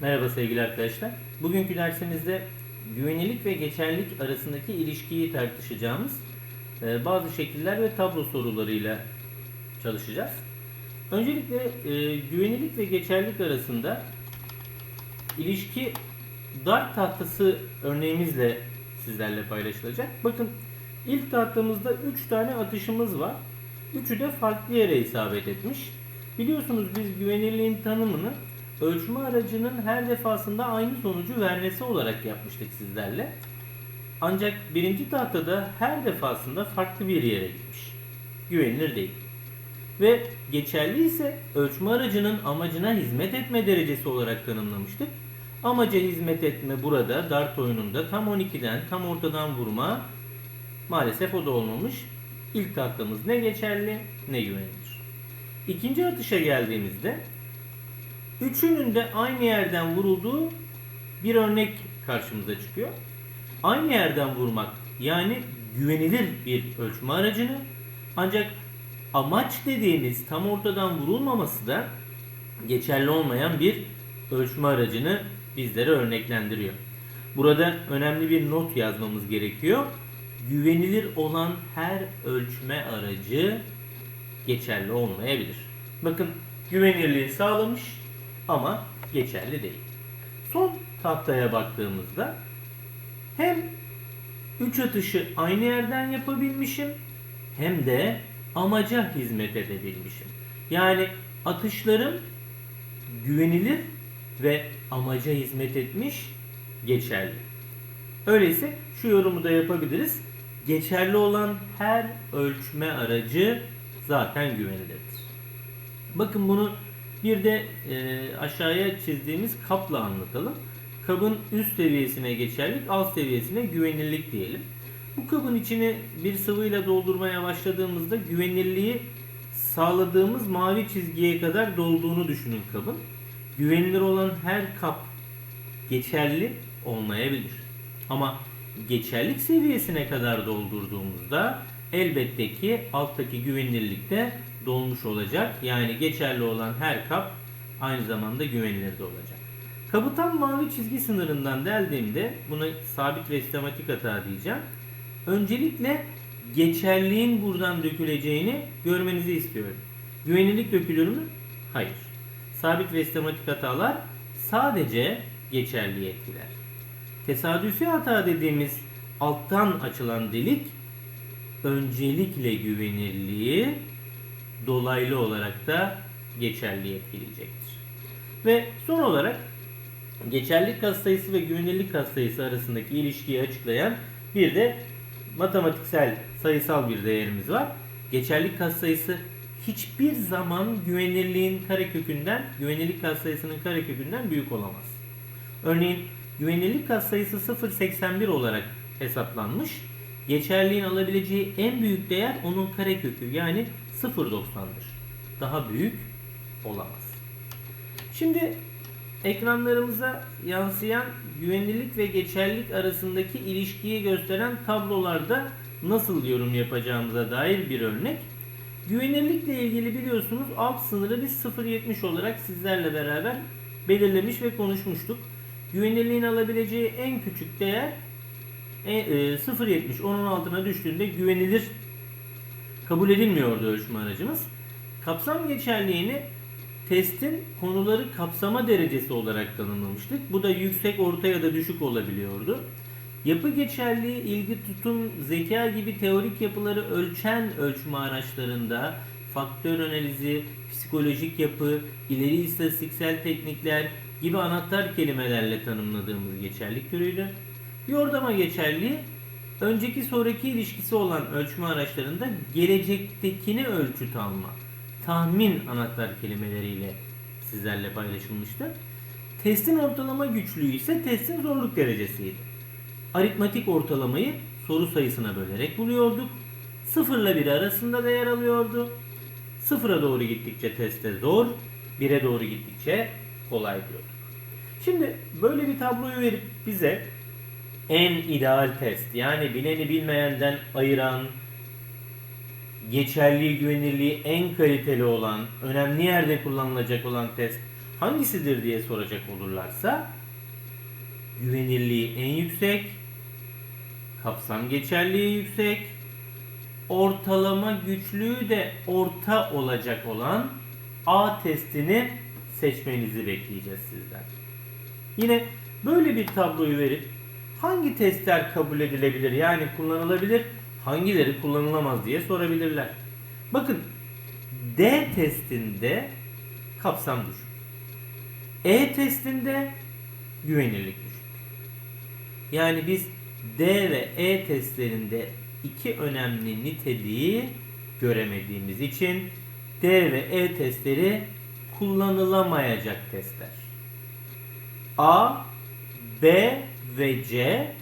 Merhaba sevgili arkadaşlar. Bugünkü dersimizde güvenilirlik ve geçerlilik arasındaki ilişkiyi tartışacağımız e, bazı şekiller ve tablo sorularıyla çalışacağız. Öncelikle e, güvenilirlik ve geçerlilik arasında ilişki dart tahtası örneğimizle sizlerle paylaşılacak. Bakın ilk tahtamızda 3 tane atışımız var. Üçü de farklı yere isabet etmiş. Biliyorsunuz biz güvenilirliğin tanımını ölçme aracının her defasında aynı sonucu vermesi olarak yapmıştık sizlerle. Ancak birinci tahtada her defasında farklı bir yere gitmiş. Güvenilir değil. Ve geçerli ise ölçme aracının amacına hizmet etme derecesi olarak tanımlamıştık. Amaca hizmet etme burada dart oyununda tam 12'den tam ortadan vurma maalesef o da olmamış. İlk tahtamız ne geçerli ne güvenilir. İkinci atışa geldiğimizde Üçünün de aynı yerden vurulduğu bir örnek karşımıza çıkıyor. Aynı yerden vurmak yani güvenilir bir ölçme aracını ancak amaç dediğimiz tam ortadan vurulmaması da geçerli olmayan bir ölçme aracını bizlere örneklendiriyor. Burada önemli bir not yazmamız gerekiyor. Güvenilir olan her ölçme aracı geçerli olmayabilir. Bakın güvenirliği sağlamış ama geçerli değil. Son tahtaya baktığımızda hem 3 atışı aynı yerden yapabilmişim hem de amaca hizmet edebilmişim. Yani atışlarım güvenilir ve amaca hizmet etmiş, geçerli. Öyleyse şu yorumu da yapabiliriz. Geçerli olan her ölçme aracı zaten güvenilirdir. Bakın bunu bir de e, aşağıya çizdiğimiz kapla anlatalım. Kabın üst seviyesine geçerlik, alt seviyesine güvenilirlik diyelim. Bu kabın içini bir sıvıyla doldurmaya başladığımızda güvenilirliği sağladığımız mavi çizgiye kadar dolduğunu düşünün kabın. Güvenilir olan her kap geçerli olmayabilir. Ama geçerlik seviyesine kadar doldurduğumuzda elbette ki alttaki güvenilirlik de dolmuş olacak. Yani geçerli olan her kap aynı zamanda güvenilir de olacak. Kabı tam mavi çizgi sınırından deldiğimde buna sabit ve sistematik hata diyeceğim. Öncelikle geçerliğin buradan döküleceğini görmenizi istiyorum. Güvenilirlik dökülür mü? Hayır. Sabit ve sistematik hatalar sadece geçerliği etkiler. Tesadüfi hata dediğimiz alttan açılan delik öncelikle güvenirliği dolaylı olarak da geçerli etkileyecektir. Ve son olarak geçerlilik katsayısı ve güvenilirlik katsayısı arasındaki ilişkiyi açıklayan bir de matematiksel sayısal bir değerimiz var. Geçerlilik katsayısı hiçbir zaman güvenirliğin karekökünden, güvenirlik katsayısının karekökünden büyük olamaz. Örneğin güvenirlik katsayısı 0.81 olarak hesaplanmış. Geçerliğin alabileceği en büyük değer onun karekökü yani 0.90'dır. Daha büyük olamaz. Şimdi ekranlarımıza yansıyan güvenilirlik ve geçerlilik arasındaki ilişkiyi gösteren tablolarda nasıl yorum yapacağımıza dair bir örnek. Güvenilirlikle ilgili biliyorsunuz alt sınırı biz 0.70 olarak sizlerle beraber belirlemiş ve konuşmuştuk. Güvenilirliğin alabileceği en küçük değer 0.70 onun altına düştüğünde güvenilir kabul edilmiyordu ölçme aracımız. Kapsam geçerliğini testin konuları kapsama derecesi olarak tanımlamıştık. Bu da yüksek, orta ya da düşük olabiliyordu. Yapı geçerliği, ilgi tutum, zeka gibi teorik yapıları ölçen ölçme araçlarında faktör analizi, psikolojik yapı, ileri istatistiksel teknikler gibi anahtar kelimelerle tanımladığımız geçerlik türüydü. Yordama geçerliği önceki sonraki ilişkisi olan ölçme araçlarında gelecektekini ölçüt alma, tahmin anahtar kelimeleriyle sizlerle paylaşılmıştı. Testin ortalama güçlüğü ise testin zorluk derecesiydi. Aritmatik ortalamayı soru sayısına bölerek buluyorduk. 0 ile 1 arasında değer alıyordu. Sıfıra doğru gittikçe testte zor, 1'e doğru gittikçe kolay diyorduk. Şimdi böyle bir tabloyu verip bize en ideal test yani bileni bilmeyenden ayıran, geçerliği güvenirliği en kaliteli olan, önemli yerde kullanılacak olan test hangisidir diye soracak olurlarsa güvenirliği en yüksek, kapsam geçerliği yüksek, ortalama güçlüğü de orta olacak olan A testini seçmenizi bekleyeceğiz sizden. Yine böyle bir tabloyu verip hangi testler kabul edilebilir yani kullanılabilir, hangileri kullanılamaz diye sorabilirler. Bakın D testinde kapsam düşük. E testinde güvenirlik düşük. Yani biz D ve E testlerinde iki önemli niteliği göremediğimiz için D ve E testleri kullanılamayacak testler. A, B ve C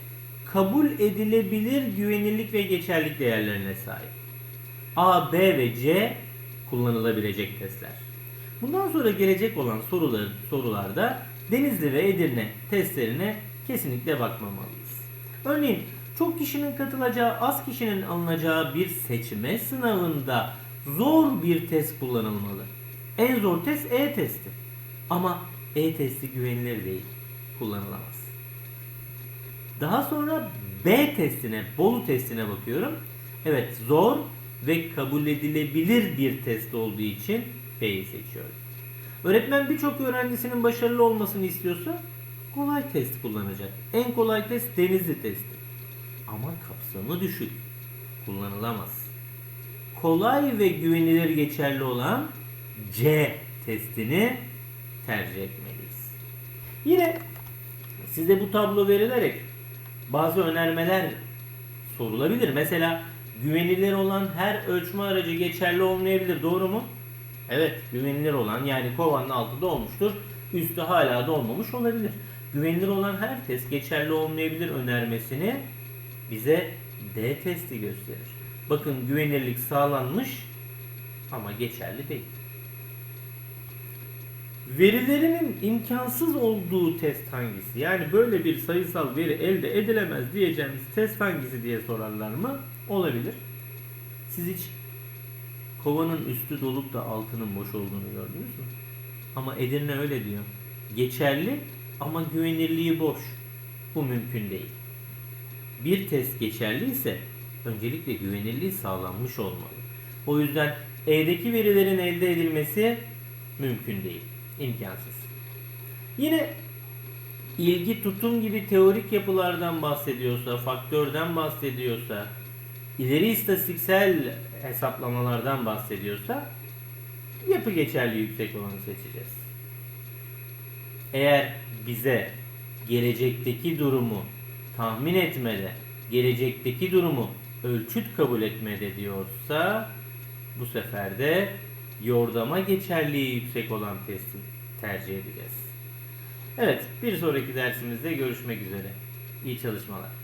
kabul edilebilir güvenirlik ve geçerlilik değerlerine sahip. A, B ve C kullanılabilecek testler. Bundan sonra gelecek olan sorular, sorularda Denizli ve Edirne testlerine kesinlikle bakmamalıyız. Örneğin çok kişinin katılacağı, az kişinin alınacağı bir seçme sınavında zor bir test kullanılmalı. En zor test E testi. Ama E testi güvenilir değil. Kullanılamaz. Daha sonra B testine, Bolu testine bakıyorum. Evet zor ve kabul edilebilir bir test olduğu için B'yi seçiyorum. Öğretmen birçok öğrencisinin başarılı olmasını istiyorsa kolay test kullanacak. En kolay test Denizli testi. Ama kapsamı düşük. Kullanılamaz. Kolay ve güvenilir geçerli olan C testini tercih etmeliyiz. Yine size bu tablo verilerek bazı önermeler sorulabilir. Mesela güvenilir olan her ölçme aracı geçerli olmayabilir. Doğru mu? Evet, güvenilir olan yani kovanın altı dolmuştur. Üstü hala dolmamış olabilir. Güvenilir olan her test geçerli olmayabilir önermesini bize D testi gösterir. Bakın güvenirlik sağlanmış ama geçerli değil. Verilerinin imkansız olduğu test hangisi? Yani böyle bir sayısal veri elde edilemez diyeceğimiz test hangisi diye sorarlar mı? Olabilir. Siz hiç kovanın üstü dolup da altının boş olduğunu gördünüz mü? Ama Edirne öyle diyor. Geçerli ama güvenirliği boş. Bu mümkün değil. Bir test geçerli ise öncelikle güvenirliği sağlanmış olmalı. O yüzden E'deki verilerin elde edilmesi mümkün değil. İmkansız. Yine ilgi tutum gibi teorik yapılardan bahsediyorsa, faktörden bahsediyorsa, ileri istatistiksel hesaplamalardan bahsediyorsa yapı geçerli yüksek olanı seçeceğiz. Eğer bize gelecekteki durumu tahmin etmede, gelecekteki durumu ölçüt kabul etmede diyorsa bu sefer de yordama geçerliği yüksek olan testi tercih edeceğiz. Evet, bir sonraki dersimizde görüşmek üzere. İyi çalışmalar.